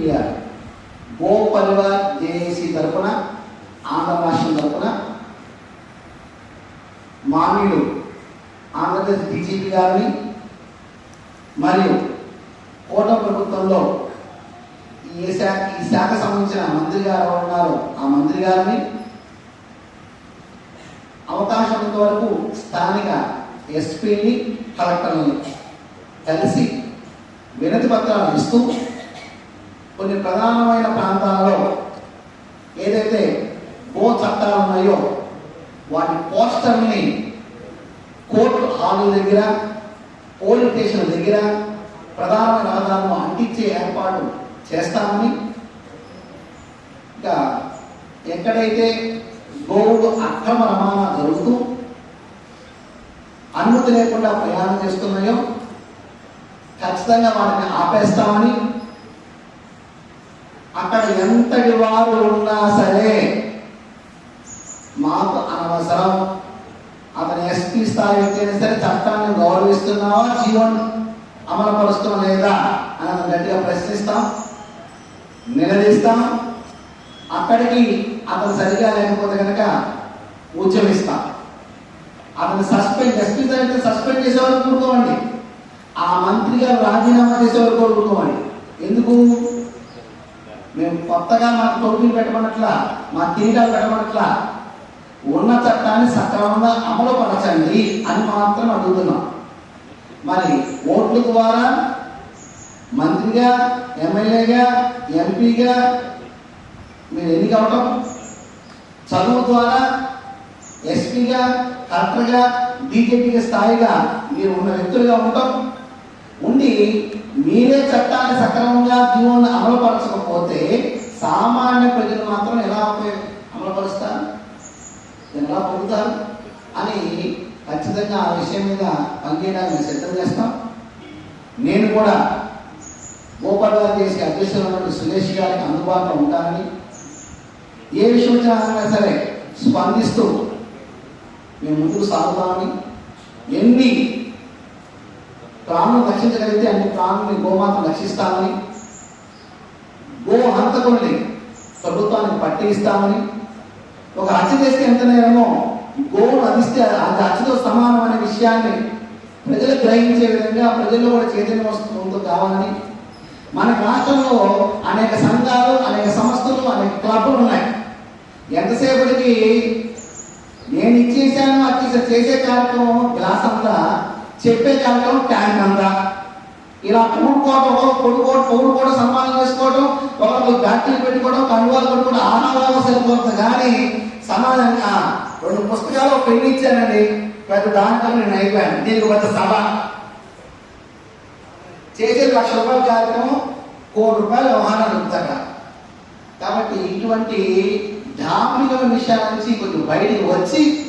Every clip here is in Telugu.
డిజిపిఆర్ గో పరివార్ జేఏసీ తరపున ఆంధ్ర రాష్ట్రం తరపున మాన్యులు ఆంధ్రప్రదేశ్ డీజీపీ గారిని మరియు కోట ప్రభుత్వంలో ఈ శాఖ ఈ శాఖ సంబంధించిన మంత్రి గారు ఉన్నారు ఆ మంత్రి గారిని అవకాశం వరకు స్థానిక ఎస్పీని కలెక్టర్ని కలిసి వినతి పత్రాలు ఇస్తూ కొన్ని ప్రధానమైన ప్రాంతాలలో ఏదైతే గో చట్టాలు ఉన్నాయో వాటి పోస్టర్ని కోర్టు హాలు దగ్గర పోలీస్ స్టేషన్ దగ్గర ప్రధానమైన రహదారులను అంటించే ఏర్పాటు చేస్తామని ఇంకా ఎక్కడైతే గోవుడు అక్రమ రవాణా జరుగుతూ అనుమతి లేకుండా ప్రయాణం చేస్తున్నాయో ఖచ్చితంగా వాటిని ఆపేస్తామని అక్కడ ఎంతటి వారు ఉన్నా సరే మాకు అనవసరం. అతని ఎస్పీ స్థాయి వ్యక్తి సరే చట్టాన్ని గౌరవిస్తున్నావా జీవన్ అమలు లేదా అని అతను గట్టిగా ప్రశ్నిస్తాం నిలదీస్తాం. అక్కడికి అతను సరిగా లేకపోతే కనుక ఉద్యమిస్తాం. అతను సస్పెండ్ ఎస్పీ స్థాయి సస్పెండ్ చేసే వరకు ఆ మంత్రి గారు రాజీనామా చేసే వరకు ఎందుకు? మేము కొత్తగా మాకు టోపీలు పెట్టమన్నట్లా మా తీరాలు పెట్టమన్నట్లా ఉన్న చట్టాన్ని సక్రమంగా అమలు పరచండి అని మాత్రం అడుగుతున్నాం. మరి ఓట్ల ద్వారా మంత్రిగా ఎమ్మెల్యేగా ఎంపీగా మీరు ఎన్నిక అవటం చదువు ద్వారా ఎస్పీగా కలెక్టర్గా బీజేపీగా స్థాయిగా మీరు ఉన్న వ్యక్తులుగా ఉండటం ఉండి మీరే చట్టాన్ని సక్రమంగా జీవన అమలుపరచకపోతే సామాన్య ప్రజలు మాత్రం ఎలా అమలుపరుస్తారు? ఎలా పొందుతారు? అని ఖచ్చితంగా ఆ విషయం మీద పనిచేయడానికి సిద్ధం చేస్తాం. నేను కూడా గోపాల్ గారు చేసే అధ్యక్షులు సురేష్ గారికి అందుబాటులో ఉంటానని. ఏ విషయం వచ్చినా సరే స్పందిస్తూ మేము ముందుకు సాగుతామని ఎన్ని ప్రాణులను రక్షించగలిగితే అన్ని ప్రాణుల్ని గోమాత రక్షిస్తామని గో హంతకుల్ని ప్రభుత్వానికి పట్టిస్తామని ఒక హత్య చేస్తే ఎంత నేరమో గోవును అందిస్తే అది హత్యతో సమానం అనే విషయాన్ని ప్రజలు గ్రహించే విధంగా ప్రజల్లో కూడా చైతన్యం వస్తుందో కావాలని మన రాష్ట్రంలో అనేక సంఘాలు అనేక సంస్థలు అనేక క్లబ్లు ఉన్నాయి. ఎంతసేపటికి నేను ఇచ్చేసాను అది చేసే కార్యక్రమం గ్లాస్ అంతా చెప్పే కార్యక్రమం ట్యాంక్ అంతా. ఇలా పూడుకోవడం కొడుకోవడం పొగుడు కూడా సన్మానం చేసుకోవడం ఒకరికి బ్యాటరీలు పెట్టుకోవడం కనుగోలు పెట్టుకోవడం ఆహారాలు సరిపోతుంది. కానీ సమాజంగా రెండు పుస్తకాలు పెళ్ళి ఇచ్చానండి. పెద్ద దాంట్లో నేను అయిపోయాను. దీనికి పెద్ద సభ. చేసేది లక్ష రూపాయల కార్యక్రమం కోటి రూపాయల వ్యవహారాలు ఉంటాక కాబట్టి ఇటువంటి ధార్మిక విషయాల నుంచి కొంచెం బయటికి వచ్చి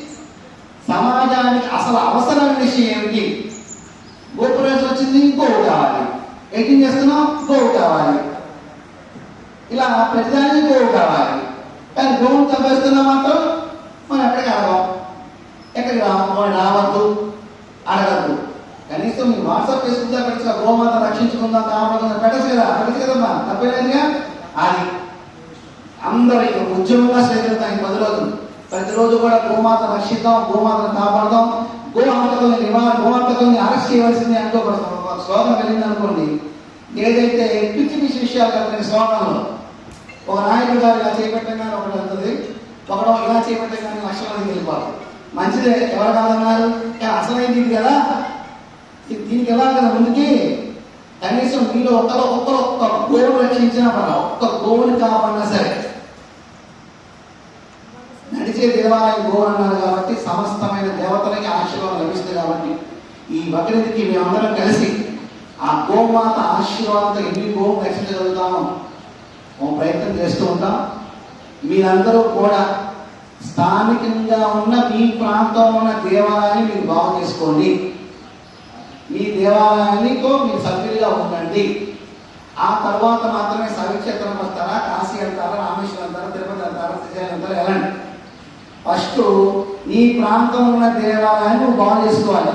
సమాజానికి అసలు అవసరమైన విషయం ఏమిటి గోపురేషన్ వచ్చింది గోవు కావాలి ఎయిటింగ్ చేస్తున్నాం గోవు కావాలి. ఇలా ప్రతిదానికి గోవు కావాలి. కానీ గోవును చంపేస్తున్నా మాత్రం? మనం ఎక్కడికి అడగం ఎక్కడికి రాము రావద్దు. అడగద్దు. కనీసం మీ వాట్సాప్ చేసుకుందా లో పెట్టచ్చు గోమాత రక్షించుకుందాం. కావాలన్నా పెట్టచ్చు కదా? పెట్టచ్చు కదమ్మా? తప్పేలేదుగా అది అందరూ ఇక ఉద్యమంగా స్వీకరిస్తాం ఈ పది రోజులు ప్రతిరోజు కూడా గోమాత రక్షిద్దాం. గోమాతను కాపాడదాం. గోహంతకుల్ని నివా గోహంతకుల్ని అరెస్ట్ చేయవలసింది అంటూ ఒక ఒక కలిగింది అనుకోండి ఏదైతే పిచ్చి పిచ్చి విషయాలు కలిగిన స్లోగన్లో ఒక నాయకుడు గారు ఇలా చేపట్టగానే ఒకటి వెళ్తుంది ఒకడు ఇలా చేపట్టగానే లక్షల మంది తెలిపారు మంచిదే ఎవరు కాదన్నారు? అసలైంది ఇది కదా? దీనికి ఎలా కదా ముందుకి? కనీసం మీలో ఒక్కరు ఒక్కరు ఒక్క గోవును రక్షించినా పర్వాలేదు. ఒక్క గోవుని కాపాడినా సరే. నడిచే దేవాలయం గోవు అన్నారు కాబట్టి సమస్తమైన దేవతలకి ఆశీర్వాదం లభిస్తుంది కాబట్టి ఈ బక్రీద్కి మేమందరం కలిసి గోమాత ఆశీర్వాదంతో ఎన్ని గోవు రక్షించగలుగుతామో ఓ ప్రయత్నం చేస్తూ ఉంటాం. మీరందరూ కూడా స్థానికంగా ఉన్న మీ ప్రాంతంలో ఉన్న దేవాలయాన్ని మీరు బాగు చేసుకోండి. మీ దేవాలయానికో మీరు సభ్యులుగా ఉండండి. ఆ తర్వాత మాత్రమే సవిక్షేత్రం వస్తారా? కాశీ వెళ్తారా? రామేశ్వరం వెళ్తారా? తిరుపతి వెళ్తారా? శ్రీశైలం వెళ్తారా? వెళ్ళండి. ఫస్ట్ నీ ప్రాంతంలో ఉన్న దేవాలయాన్ని నువ్వు బాగు చేసుకోవాలి.